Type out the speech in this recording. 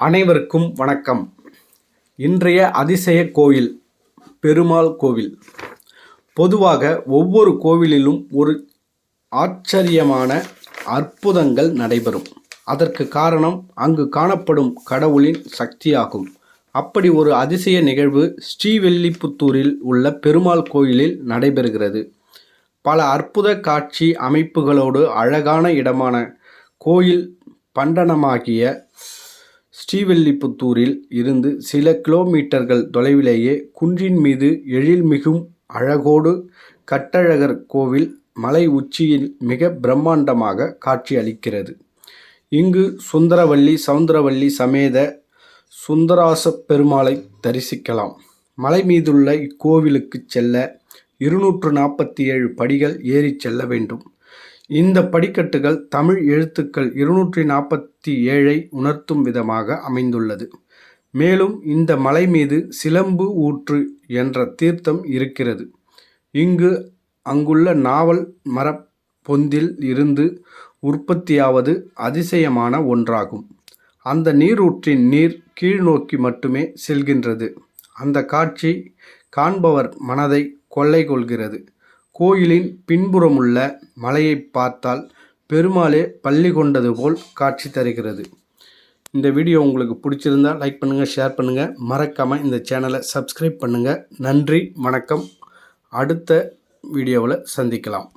அனைவருக்கும் வணக்கம். இன்றைய அதிசய கோயில் பெருமாள் கோவில். பொதுவாக ஒவ்வொரு கோவிலிலும் ஒரு ஆச்சரியமான அற்புதங்கள் நடைபெறும். அதற்கு காரணம் அங்கு காணப்படும் கடவுளின் சக்தியாகும். அப்படி ஒரு அதிசய நிகழ்வு ஸ்ரீவில்லிபுத்தூரில் உள்ள பெருமாள் கோயிலில் நடைபெறுகிறது. பல அற்புத காட்சி அமைப்புகளோடு அழகான இடமான கோயில் பண்டனமாகிய ஸ்ரீவில்லிபுத்தூரில் இருந்து சில கிலோமீட்டர்கள் தொலைவிலேயே குன்றின் மீது எழில்மிகும் அழகோடு கட்டழகர் கோவில் மலை உச்சியில் மிக பிரம்மாண்டமாக காட்சியளிக்கிறது. இங்கு சுந்தரவல்லி சவுந்தரவல்லி சமேத சுந்தராச பெருமாளை தரிசிக்கலாம். மலை மீதுள்ள இக்கோவிலுக்கு செல்ல இருநூற்று நாற்பத்தி ஏழு படிகள் ஏறிச் செல்ல வேண்டும். இந்த படிக்கட்டுகள் தமிழ் எழுத்துக்கள் இருநூற்றி நாற்பத்தி ஏழை உணர்த்தும் விதமாக அமைந்துள்ளது. மேலும் இந்த மலை மீது சிலம்பு ஊற்று என்ற தீர்த்தம் இருக்கிறது. இங்கு அங்குள்ள நாவல் மரப் பொந்தில் இருந்து உற்பத்தியாவது அதிசயமான ஒன்றாகும். அந்த நீரூற்றின் நீர் கீழ்நோக்கி மட்டுமே செல்கின்றது. அந்த காட்சி காண்பவர் மனதை கொள்ளை கொள்கிறது. கோயிலின் பின்புறமுள்ள மலையை பார்த்தால் பெருமாளே பள்ளி கொண்டது போல் காட்சி தருகிறது. இந்த வீடியோ உங்களுக்கு பிடிச்சிருந்தா லைக் பண்ணுங்கள் ஷேர் பண்ணுங்கள் மறக்காமல் இந்த சேனலை சப்ஸ்கிரைப் பண்ணுங்கள் நன்றி வணக்கம். அடுத்த வீடியோவில் சந்திக்கலாம்.